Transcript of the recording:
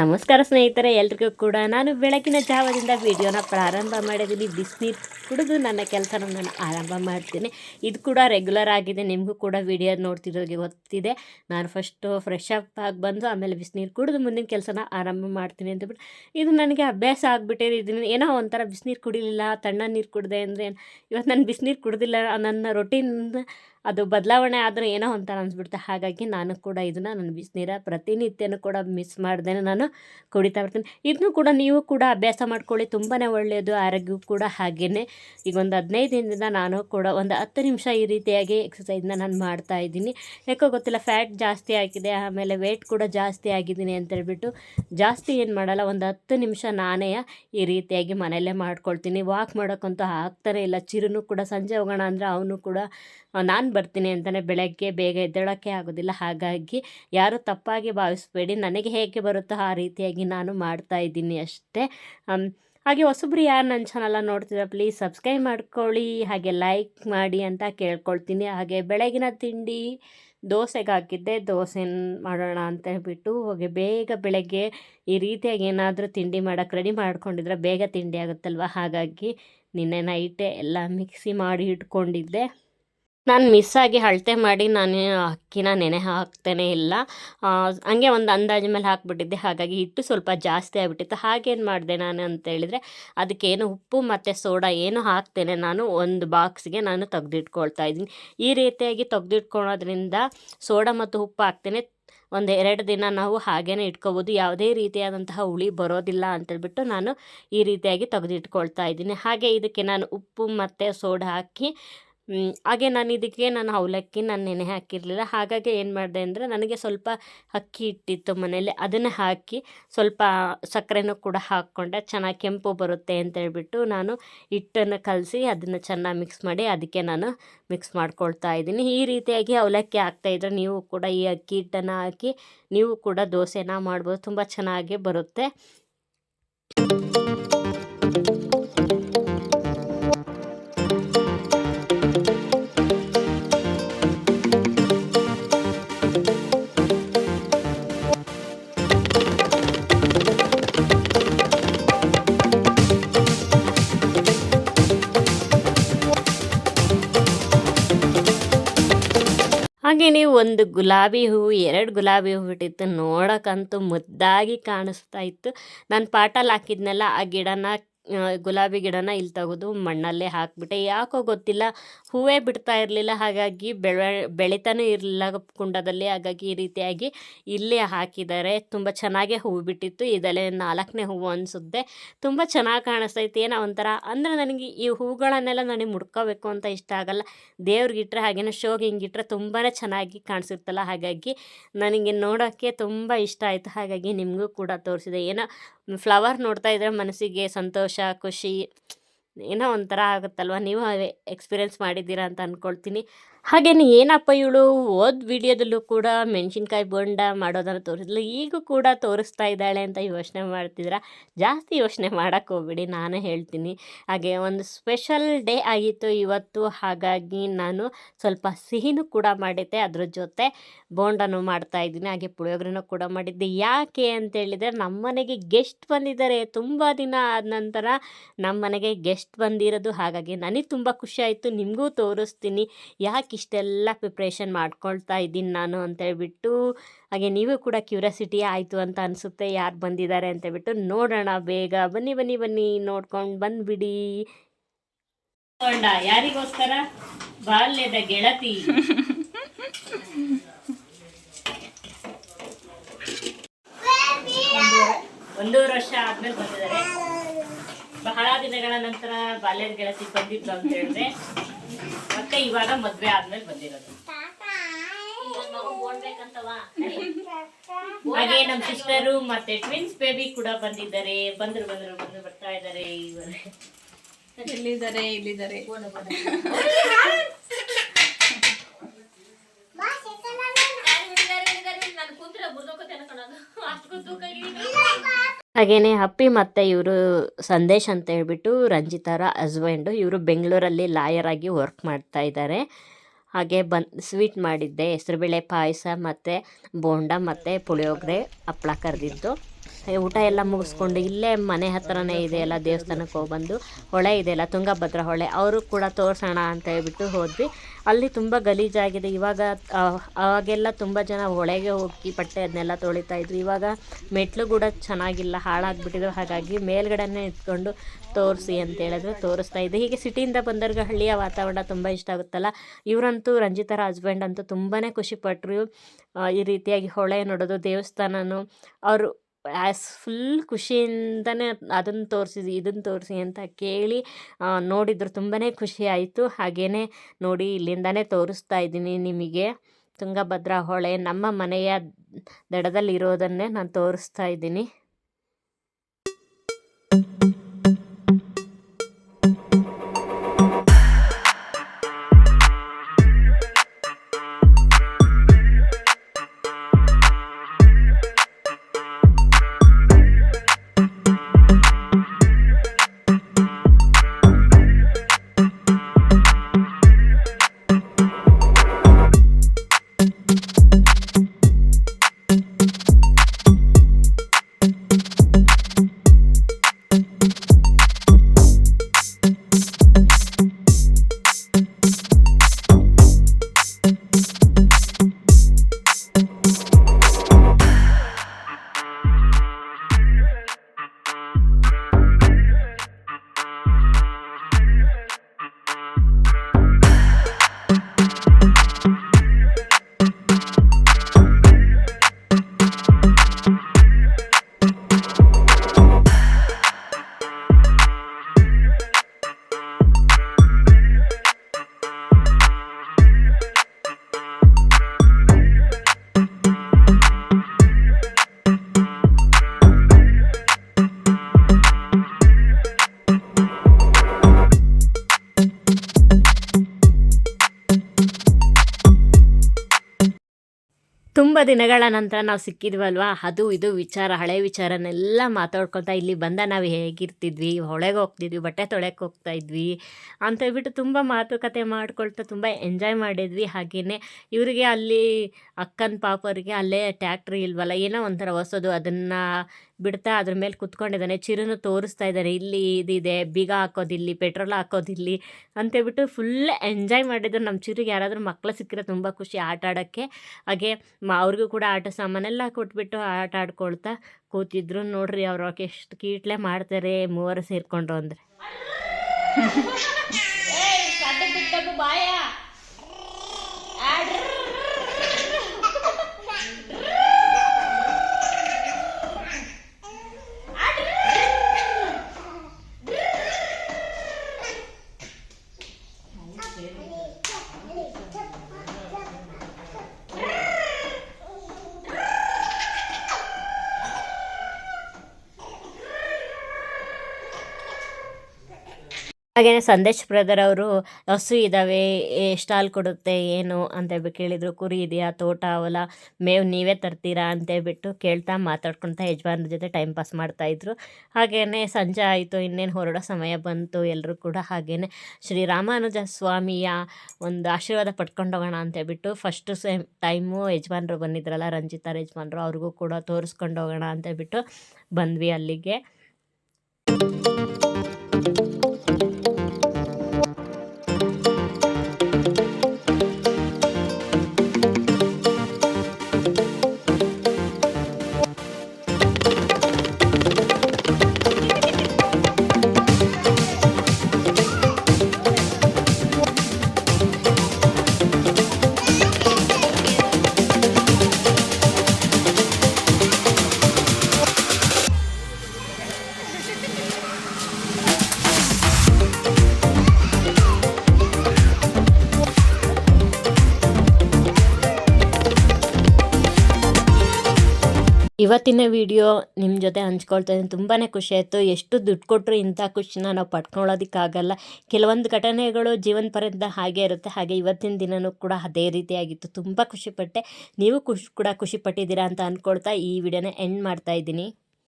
ನಮಸ್ಕಾರ ಸ್ನೇಹಿತರೆ, ಎಲ್ರಿಗೂ ಕೂಡ ನಾನು ಬೆಳಗಿನ ಜಾವದಿಂದ ವಿಡಿಯೋನ ಪ್ರಾರಂಭ ಮಾಡಿದ್ದೀನಿ. ಬಿಸಿನೀರು ಕುಡಿದು ನನ್ನ ಕೆಲಸನ ನಾನು ಆರಂಭ ಮಾಡ್ತೀನಿ. ಇದು ಕೂಡ ರೆಗ್ಯುಲರ್ ಆಗಿದೆ. ನಿಮಗೂ ಕೂಡ ವಿಡಿಯೋ ನೋಡ್ತಿರೋರಿಗೆ ಗೊತ್ತಿದೆ. ನಾನು ಫಸ್ಟು ಫ್ರೆಶ್ ಅಪ್ ಆಗಿ ಬಂದು ಆಮೇಲೆ ಬಿಸಿನೀರು ಕುಡಿದು ಮುಂದಿನ ಕೆಲಸನ ಆರಂಭ ಮಾಡ್ತೀನಿ ಅಂತಬಿಟ್ಟು ಇದು ನನಗೆ ಅಭ್ಯಾಸ ಆಗಿಬಿಟ್ಟಿದೆ ಇದ್ದೀನಿ ಏನೋ ಒಂಥರ ಬಿಸಿನೀರು ಕುಡಿಲಿಲ್ಲ ತಣ್ಣ ನೀರು ಕುಡಿದೆ ಅಂದರೆ ಇವತ್ತು ನಾನು ಬಿಸಿನೀರು ಕುಡ್ದಿಲ್ಲ ನನ್ನ ರೊಟೀನ್ ಅದು ಬದಲಾವಣೆ ಆದರೂ ಏನೋ ಒಂಥರ ಅನಿಸ್ಬಿಡುತ್ತೆ. ಹಾಗಾಗಿ ನಾನು ಕೂಡ ಇದನ್ನು ನನ್ನ ಬಿಸಿನೀರ ಪ್ರತಿನಿತ್ಯನೂ ಕೂಡ ಮಿಸ್ ಮಾಡ್ದೇ ನಾನು ಕುಡಿತಾ ಬರ್ತೀನಿ ಇದನ್ನು ಕೂಡ ನೀವು ಕೂಡ ಅಭ್ಯಾಸ ಮಾಡ್ಕೊಳ್ಳಿ. ತುಂಬಾ ಒಳ್ಳೆಯದು ಆರೋಗ್ಯಕ್ಕೂ ಕೂಡ ಹಾಗೆಯೇ ಈಗ ಒಂದು ಹದಿನೈದು ದಿನದಿಂದ ನಾನು ಕೂಡ ಒಂದು ಹತ್ತು ನಿಮಿಷ ಈ ರೀತಿಯಾಗಿ ಎಕ್ಸಸೈಸ್ನ ನಾನು ಮಾಡ್ತಾ ಇದ್ದೀನಿ. ಯಾಕೋ ಗೊತ್ತಿಲ್ಲ ಫ್ಯಾಟ್ ಜಾಸ್ತಿ ಆಗಿದೆ, ಆಮೇಲೆ ವೆಯ್ಟ್ ಕೂಡ ಜಾಸ್ತಿ ಆಗಿದ್ದೀನಿ ಅಂತೇಳ್ಬಿಟ್ಟು ಜಾಸ್ತಿ ಏನು ಮಾಡಲ್ಲ, ಒಂದು ಹತ್ತು ನಿಮಿಷ ನಾನೇ ಈ ರೀತಿಯಾಗಿ ಮನೆಯಲ್ಲೇ ಮಾಡ್ಕೊಳ್ತೀನಿ. ವಾಕ್ ಮಾಡೋಕ್ಕಂತೂ ಆಗ್ತಾನೆ ಇಲ್ಲ. ಚಿರುನು ಕೂಡ ಸಂಜೆ ಹೋಗೋಣ ಅಂದರೆ ಅವನು ಕೂಡ ನಾನು ಬರ್ತೀನಿ ಅಂತಲೇ ಬೆಳಗ್ಗೆ ಬೇಗ ಎದ್ದೇಳೋಕ್ಕೆ ಆಗೋದಿಲ್ಲ. ಹಾಗಾಗಿ ಯಾರು ತಪ್ಪಾಗಿ ಭಾವಿಸ್ಬೇಡಿ. ನನಗೆ ಹೇಗೆ ಬರುತ್ತೋ ಆ ರೀತಿಯಾಗಿ ನಾನು ಮಾಡ್ತಾ ಇದ್ದೀನಿ ಅಷ್ಟೇ. ಹಾಗೆ ಹೊಸಬ್ರು ಯಾರು ನನ್ನ ಚಾನಲ್ಲ ನೋಡ್ತಿದ್ರೆ ಪ್ಲೀಸ್ ಸಬ್ಸ್ಕ್ರೈಬ್ ಮಾಡ್ಕೊಳ್ಳಿ. ಹಾಗೆ ಲೈಕ್ ಮಾಡಿ ಅಂತ ಕೇಳ್ಕೊಳ್ತೀನಿ. ಹಾಗೆ ಬೆಳಗಿನ ತಿಂಡಿ, ದೋಸೆಗೆ ಹಾಕಿದ್ದೆ. ದೋಸೆ ಮಾಡೋಣ ಅಂತ ಹೇಳ್ಬಿಟ್ಟು ಹೋಗಿ ಬೇಗ ಬೆಳಗ್ಗೆ ಈ ರೀತಿಯಾಗಿ ಏನಾದರೂ ತಿಂಡಿ ಮಾಡೋಕ್ಕೆ ರೆಡಿ ಮಾಡ್ಕೊಂಡಿದ್ರೆ ಬೇಗ ತಿಂಡಿ ಆಗುತ್ತಲ್ವ? ಹಾಗಾಗಿ ನಿನ್ನೆ ನೈಟೇ ಎಲ್ಲ ಮಿಕ್ಸಿ ಮಾಡಿ ಇಟ್ಕೊಂಡಿದ್ದೆ. ನಾನು ಮಿಸ್ ಆಗಿ ಅಳತೆ ಮಾಡಿ ನಾನು ಅಕ್ಕಿನ ನೆನೆ ಹಾಕ್ತೇನೆ ಇಲ್ಲ. ಹಂಗೆ ಒಂದು ಅಂದಾಜು ಮೇಲೆ ಹಾಕ್ಬಿಟ್ಟಿದ್ದೆ. ಹಾಗಾಗಿ ಹಿಟ್ಟು ಸ್ವಲ್ಪ ಜಾಸ್ತಿ ಆಗಿಬಿಟ್ಟಿತ್ತು. ಹಾಗೇನು ಮಾಡಿದೆ ನಾನು ಅಂತೇಳಿದರೆ ಅದಕ್ಕೇನು ಉಪ್ಪು ಮತ್ತು ಸೋಡಾ ಏನು ಹಾಕ್ತೇನೆ ನಾನು, ಒಂದು ಬಾಕ್ಸ್ಗೆ ನಾನು ತೆಗೆದಿಟ್ಕೊಳ್ತಾ ಇದ್ದೀನಿ. ಈ ರೀತಿಯಾಗಿ ತೆಗೆದಿಟ್ಕೊಳೋದ್ರಿಂದ ಸೋಡಾ ಮತ್ತು ಉಪ್ಪು ಹಾಕ್ತೇನೆ. ಒಂದು ಎರಡು ದಿನ ನಾವು ಹಾಗೇ ಇಟ್ಕೋಬೋದು. ಯಾವುದೇ ರೀತಿಯಾದಂತಹ ಹುಳಿ ಬರೋದಿಲ್ಲ ಅಂತೇಳ್ಬಿಟ್ಟು ನಾನು ಈ ರೀತಿಯಾಗಿ ತೆಗೆದಿಟ್ಕೊಳ್ತಾ ಇದ್ದೀನಿ. ಹಾಗೆ ಇದಕ್ಕೆ ನಾನು ಉಪ್ಪು ಮತ್ತು ಸೋಡಾ ಹಾಕಿ ಹಾಗೆ ನಾನು ಇದಕ್ಕೆ ನಾನು ಅವಲಕ್ಕಿ ನಾನು ನೆನೆ ಹಾಕಿರಲಿಲ್ಲ. ಹಾಗಾಗಿ ಏನು ಮಾಡಿದೆ ಅಂದರೆ ನನಗೆ ಸ್ವಲ್ಪ ಅಕ್ಕಿ ಇಟ್ಟಿತ್ತು ಮನೇಲಿ ಅದನ್ನು ಹಾಕಿ ಸ್ವಲ್ಪ ಸಕ್ಕರೆನೂ ಕೂಡ ಹಾಕ್ಕೊಂಡೆ. ಚೆನ್ನಾಗಿ ಕೆಂಪು ಬರುತ್ತೆ ಅಂತ ಹೇಳ್ಬಿಟ್ಟು ನಾನು ಹಿಟ್ಟನ್ನು ಕಲಸಿ ಅದನ್ನು ಚೆನ್ನಾಗಿ ಮಿಕ್ಸ್ ಮಾಡಿ ಅದಕ್ಕೆ ನಾನು ಮಿಕ್ಸ್ ಮಾಡ್ಕೊಳ್ತಾ ಇದ್ದೀನಿ. ಈ ರೀತಿಯಾಗಿ ಅವಲಕ್ಕಿ ಹಾಕ್ತಾಯಿದ್ರೆ ನೀವು ಕೂಡ ಈ ಅಕ್ಕಿ ಹಿಟ್ಟನ್ನು ಹಾಕಿ ನೀವು ಕೂಡ ದೋಸೆನ ಮಾಡ್ಬೋದು. ತುಂಬ ಚೆನ್ನಾಗಿ ಬರುತ್ತೆ. ನೀವು ಒಂದು ಗುಲಾಬಿ ಹೂವು ಎರಡು ಗುಲಾಬಿ ಹೂವು ಬಿಟ್ಟಿತ್ತು. ನೋಡೋಕ್ಕಂತೂ ಮುದ್ದಾಗಿ ಕಾಣಿಸ್ತಾ ಇತ್ತು. ನಾನು ಪಾಟಲ್ಲಿ ಹಾಕಿದ್ನಲ್ಲ ಆ ಗಿಡನ ಗುಲಾಬಿ ಗಿಡನ ಇಲ್ಲಿ ತೆಗೆದು ಮಣ್ಣಲ್ಲೇ ಹಾಕಿಬಿಟ್ಟೆ. ಯಾಕೋ ಗೊತ್ತಿಲ್ಲ, ಹೂವೇ ಬಿಡ್ತಾ ಇರಲಿಲ್ಲ. ಹಾಗಾಗಿ ಬೆಳೆ, ಬೆಳಿತಾನೂ ಇರಲಿಲ್ಲ ಕುಂಡದಲ್ಲಿ. ಹಾಗಾಗಿ ಈ ರೀತಿಯಾಗಿ ಇಲ್ಲೇ ಹಾಕಿದ್ದಾರೆ. ತುಂಬ ಚೆನ್ನಾಗೇ ಹೂವು ಬಿಟ್ಟಿತ್ತು. ಇದಲ್ಲೇ ನಾಲ್ಕನೇ ಹೂವು ಅನಿಸುತ್ತೆ. ತುಂಬ ಚೆನ್ನಾಗಿ ಕಾಣಿಸ್ತೈತಿ. ಏನೋ ಒಂಥರ, ಅಂದರೆ ನನಗೆ ಈ ಹೂಗಳನ್ನೆಲ್ಲ ನನಗೆ ಮುಡ್ಕೋಬೇಕು ಅಂತ ಇಷ್ಟ ಆಗಲ್ಲ. ದೇವ್ರಿಗಿಟ್ರೆ ಹಾಗೇನೋ ಶೋಗೆ ಹಿಂಗಿಟ್ರೆ ತುಂಬಾ ಚೆನ್ನಾಗಿ ಕಾಣಿಸುತ್ತಲ್ಲ ಹಾಗಾಗಿ ನನಗೆ ನೋಡೋಕ್ಕೆ ತುಂಬ ಇಷ್ಟ ಆಯಿತು. ಹಾಗಾಗಿ ನಿಮಗೂ ಕೂಡ ತೋರಿಸಿದೆ. ಏನೋ, ಫ್ಲವರ್ ನೋಡ್ತಾ ಇದ್ರೆ ಮನಸ್ಸಿಗೆ ಸಂತೋಷ ಖುಷಿ ಏನೋ ಒಂಥರ ಆಗುತ್ತಲ್ವ? ನೀವು ಎಕ್ಸ್ಪೀರಿಯೆನ್ಸ್ ಮಾಡಿದ್ದೀರಾ ಅಂತ ಅಂದ್ಕೊಳ್ತೀನಿ ಹಾಗೇನೆ ಏನಪ್ಪ ಇವಳು ಓದ್ ವಿಡಿಯೋದಲ್ಲೂ ಕೂಡ ಮೆಣಸಿನ್ಕಾಯಿ ಬೋಂಡ ಮಾಡೋದನ್ನು ತೋರಿಸಿದ್ಲು. ಈಗೂ ಕೂಡ ತೋರಿಸ್ತಾ ಇದ್ದಾಳೆ ಅಂತ ಯೋಚನೆ ಮಾಡ್ತಿದ್ರ ಜಾಸ್ತಿ ಯೋಚನೆ ಮಾಡೋಕ್ಕೆ ಹೋಗ್ಬಿಡಿ, ನಾನೇ ಹೇಳ್ತೀನಿ. ಹಾಗೆ ಒಂದು ಸ್ಪೆಷಲ್ ಡೇ ಆಗಿತ್ತು ಇವತ್ತು, ಹಾಗಾಗಿ ನಾನು ಸ್ವಲ್ಪ ಸಿಹಿನೂ ಕೂಡ ಮಾಡಿದ್ದೆ. ಅದ್ರ ಜೊತೆ ಬೋಂಡನೂ ಮಾಡ್ತಾ ಇದ್ದೀನಿ. ಹಾಗೆ ಪುಳಿಯೋಗ್ರನೂ ಕೂಡ ಮಾಡಿದ್ದೆ. ಯಾಕೆ ಅಂತೇಳಿದರೆ ನಮ್ಮ ಮನೆಗೆ ಗೆಸ್ಟ್ ಬಂದಿದ್ದಾರೆ ತುಂಬ ದಿನ ಆದ ನಂತರ ನಮ್ಮನೆಗೆ ಗೆಸ್ಟ್ ಬಂದಿರೋದು. ಹಾಗಾಗಿ ನನಗೆ ತುಂಬ ಖುಷಿ ಆಯಿತು. ನಿಮಗೂ ತೋರಿಸ್ತೀನಿ. ಯಾಕೆ ಇಷ್ಟೆಲ್ಲ ಪ್ರಿಪ್ರೇಷನ್ ಮಾಡ್ಕೊಳ್ತಾ ಇದ್ದೀನಿ ನಾನು ಅಂತೇಳ್ಬಿಟ್ಟು ಹಾಗೆ ನೀವು ಕೂಡ ಕ್ಯೂರಿಯಾಸಿಟಿ ಆಯಿತು ಅಂತ ಅನಿಸುತ್ತೆ, ಯಾರು ಬಂದಿದ್ದಾರೆ ಅಂತೇಳ್ಬಿಟ್ಟು ನೋಡೋಣ, ಬೇಗ ಬನ್ನಿ ಬನ್ನಿ ಬನ್ನಿ, ನೋಡ್ಕೊಂಡು ಬಂದ್ಬಿಡಿ. ಯಾರಿಗೋಸ್ಕರ? ಬಾಲ್ಯದ ಗೆಳತಿ. ಒಂದೂವರೆ ವರ್ಷ ಆದ್ಮೇಲೆ ಬಂದಿದ್ದಾರೆ. ಬಹಳ ದಿನಗಳ ನಂತರ ಬಾಲ್ಯದ ಗೆಳತಿ ಬಂದಿತ್ತು ಅಂತ ಹೇಳಿದ್ರೆ ಮತ್ತೆ ಇವಾಗ ಮದ್ವೆ ಆದ್ಮೇಲೆ ಬಂದಿರೋದು? ಹಾಗೆ ನಮ್ಮ ಸಿಸ್ಟರು ಮತ್ತೆ ಟ್ವಿನ್ಸ್ ಬೇಬಿ ಕೂಡ ಬಂದಿದ್ದಾರೆ. ಬಂದ್ರು ಬಂದ್ರು ಬಂದು ಬರ್ತಾ ಇದ್ದಾರೆ. ಇವರೇ ಇಲ್ಲಿದ್ದಾರೆ ಇಲ್ಲಿದ್ದಾರೆ ಹಾಗೇನೆ ಅಪ್ಪಿ ಮತ್ತು ಇವರು ಸಂದೇಶ್ ಅಂತ ಹೇಳ್ಬಿಟ್ಟು ರಂಜಿತಾರ ಹಸ್ಬೆಂಡು ಇವರು ಬೆಂಗಳೂರಲ್ಲಿ ಲಾಯರ್ ಆಗಿ ವರ್ಕ್ ಮಾಡ್ತಾ ಇದ್ದಾರೆ ಹಾಗೆ ಬನ್ ಸ್ವೀಟ್ ಮಾಡಿದ್ದೆ ಹೆಸರುಬೇಳೆ ಪಾಯಸ ಮತ್ತು ಬೋಂಡ ಮತ್ತು ಪುಳಿಯೋಗರೆ ಹಪ್ಪಳ ಕರೆದಿದ್ದು. ಊಟ ಎಲ್ಲ ಮುಗಿಸ್ಕೊಂಡು ಇಲ್ಲೇ ಮನೆ ಹತ್ರನೇ ಇದೆಯಲ್ಲ ದೇವಸ್ಥಾನಕ್ಕೆ ಹೋಗ್ಬಂದು ಹೊಳೆ ಇದೆಯಲ್ಲ, ತುಂಗಭದ್ರ ಹೊಳೆ, ಅವರು ಕೂಡ ತೋರಿಸೋಣ ಅಂತ ಹೇಳ್ಬಿಟ್ಟು ಹೋದ್ವಿ. ಅಲ್ಲಿ ತುಂಬ ಗಲೀಜಾಗಿದೆ. ಇವಾಗ ಆವಾಗೆಲ್ಲ ತುಂಬ ಜನ ಹೊಳೆಗೆ ಹೋಗಿ ಬಟ್ಟೆ ಅದನ್ನೆಲ್ಲ ತೊಳಿತಾ ಇದ್ರು. ಇವಾಗ ಮೆಟ್ಲು ಕೂಡ ಚೆನ್ನಾಗಿಲ್ಲ ಹಾಳಾಗ್ಬಿಟ್ಟಿದ್ರು ಹಾಗಾಗಿ ಮೇಲ್ಗಡೆನೇ ಇಟ್ಕೊಂಡು ತೋರಿಸಿ ಅಂತ ಹೇಳಿದ್ರು, ತೋರಿಸ್ತಾ ಇದ್ದೆ. ಹೀಗೆ ಸಿಟಿಯಿಂದ ಬಂದವ್ರಿಗೆ ಹಳ್ಳಿಯ ವಾತಾವರಣ ತುಂಬ ಇಷ್ಟ ಆಗುತ್ತಲ್ಲ. ಇವರಂತೂ ರಂಜಿತರ ಹಸ್ಬೆಂಡ್ ಅಂತೂ ತುಂಬಾ ಖುಷಿಪಟ್ಟರು ಈ ರೀತಿಯಾಗಿ ಹೊಳೆ ನೋಡೋದು, ದೇವಸ್ಥಾನನೂ ಅವರು ಆ್ಯಸ್ ಫುಲ್ ಖುಷಿಯಿಂದನೇ ಅದನ್ನು ತೋರಿಸಿ ಇದನ್ನು ತೋರಿಸಿ ಅಂತ ಕೇಳಿ ನೋಡಿದ್ರು ತುಂಬಾ ಖುಷಿ ಆಯಿತು. ಹಾಗೆಯೇ ನೋಡಿ ಇಲ್ಲಿಂದನೇ ತೋರಿಸ್ತಾ ಇದ್ದೀನಿ ನಿಮಗೆ. ತುಂಗಭದ್ರಾ ಹೊಳೆ, ನಮ್ಮ ಮನೆಯ ದಡದಲ್ಲಿರೋದನ್ನೇ ನಾನು ತೋರಿಸ್ತಾ ಇದ್ದೀನಿ. ತುಂಬ ದಿನಗಳ ನಂತರ ನಾವು ಸಿಕ್ಕಿದ್ವಲ್ವಾ? ಅದು ಇದು ವಿಚಾರ, ಹಳೆ ವಿಚಾರನೆಲ್ಲ ಮಾತಾಡ್ಕೊತಾ ಇಲ್ಲಿ ಬಂದ ನಾವು ಹೇಗಿರ್ತಿದ್ವಿ, ಹೊಳೆಗೆ ಹೋಗ್ತಿದ್ವಿ, ಬಟ್ಟೆ ತೊಳೆಯಕ್ಕೆ ಹೋಗ್ತಾ ಇದ್ವಿ ಅಂತ ಹೇಳ್ಬಿಟ್ಟು ತುಂಬ ಮಾತುಕತೆ ಮಾಡ್ಕೊಳ್ತಾ ತುಂಬ ಎಂಜಾಯ್ ಮಾಡಿದ್ವಿ. ಹಾಗೆಯೇ ಇವರಿಗೆ ಅಲ್ಲಿ ಅಕ್ಕನ ಪಾಪರಿಗೆ ಅಲ್ಲೇ ಟ್ಯಾಕ್ಟ್ರಿ ಇಲ್ವಲ್ಲ, ಏನೋ ಒಂಥರ ಹೊಸದು ಅದನ್ನು ಬಿಡ್ತಾ ಅದ್ರ ಮೇಲೆ ಕುತ್ಕೊಂಡಿದ್ದಾನೆ. ಚಿರನ್ನು ತೋರಿಸ್ತಾ ಇದ್ದಾರೆ ಇಲ್ಲಿ ಇದಿದೆ, ಬೀಗ ಹಾಕೋದಿಲ್ಲಿ ಪೆಟ್ರೋಲ್ ಹಾಕೋದಿಲ್ಲಿ ಅಂತೇಳ್ಬಿಟ್ಟು ಫುಲ್ ಎಂಜಾಯ್ ಮಾಡಿದ್ರು. ನಮ್ಮ ಚಿರಿಗೆ ಯಾರಾದರೂ ಮಕ್ಕಳು ಸಿಕ್ಕಿರೋ ತುಂಬ ಖುಷಿ ಆಟ ಆಡೋಕ್ಕೆ. ಹಾಗೆ ಅವ್ರಿಗೂ ಕೂಡ ಆಟ ಸಾಮಾನೆಲ್ಲ ಕೊಟ್ಬಿಟ್ಟು ಆಟ ಆಡ್ಕೊಳ್ತಾ ಕೂತಿದ್ರು. ನೋಡ್ರಿ ಅವ್ರು ಎಷ್ಟು ಕೀಟ್ಲೆ ಮಾಡ್ತಾರೆ ಮೂವರು ಸೇರಿಕೊಂಡು ಅಂದರೆ. ಹಾಗೆಯೇ ಸಂದೇಶ್ ಬ್ರದರ್ ಅವರು, ಹಸು ಇದ್ದಾವೆ ಎಷ್ಟು ಕೊಡುತ್ತೆ, ಏನು ಅಂತ ಕೇಳಿದರು. ಕುರಿ ಇದೆಯಾ, ತೋಟ ಹೊಲ ಮೇವು ನೀವೇ ತರ್ತೀರಾ ಅಂತೇಳ್ಬಿಟ್ಟು ಕೇಳ್ತಾ ಮಾತಾಡ್ಕೊಳ್ತಾ ಯಜಮಾನ್ರ ಜೊತೆ ಟೈಮ್ ಪಾಸ್ ಮಾಡ್ತಾಯಿದ್ರು ಹಾಗೆಯೇ ಸಂಜೆ ಆಯಿತು, ಇನ್ನೇನು ಹೊರಡೋ ಸಮಯ ಬಂತು ಎಲ್ಲರೂ ಕೂಡ ಹಾಗೆಯೇ ಶ್ರೀ ರಾಮಾನುಜ ಸ್ವಾಮಿಯ ಒಂದು ಆಶೀರ್ವಾದ ಪಡ್ಕೊಂಡು ಹೋಗೋಣ ಅಂತೇಳ್ಬಿಟ್ಟು ಫಸ್ಟು ಸೇಮ್ ಟೈಮು ಯಜಮಾನ್ರು ಬಂದಿದ್ರಲ್ಲ, ರಂಜಿತಾ ಯಜಮಾನ್ರು, ಅವ್ರಿಗೂ ಕೂಡ ತೋರಿಸ್ಕೊಂಡು ಹೋಗೋಣ ಅಂತೇಳ್ಬಿಟ್ಟು ಬಂದ್ವಿ ಅಲ್ಲಿಗೆ. ಇವತ್ತಿನ ವಿಡಿಯೋ ನಿಮ್ಮ ಜೊತೆ ಹಂಚ್ಕೊಳ್ತಾ ಇದ್ದೀನಿ. ತುಂಬಾ ಖುಷಿ ಆಯಿತು. ಎಷ್ಟು ದುಡ್ಡು ಕೊಟ್ಟರು ಇಂಥ ಖುಷಿನ ನಾವು ಪಡ್ಕೊಳ್ಳೋದಕ್ಕಾಗಲ್ಲ. ಕೆಲವೊಂದು ಘಟನೆಗಳು ಜೀವನ ಪರ್ಯಂತ ಹಾಗೆ ಇರುತ್ತೆ. ಹಾಗೆ ಇವತ್ತಿನ ದಿನವೂ ಕೂಡ ಅದೇ ರೀತಿಯಾಗಿತ್ತು ತುಂಬ ಖುಷಿಪಟ್ಟೆ. ನೀವು ಖುಷಿ, ಕೂಡ ಖುಷಿಪಟ್ಟಿದ್ದೀರಾ ಅಂತ ಅಂದ್ಕೊಳ್ತಾ ಈ ವಿಡಿಯೋನ ಎಂಡ್ ಮಾಡ್ತಾ ಇದ್ದೀನಿ.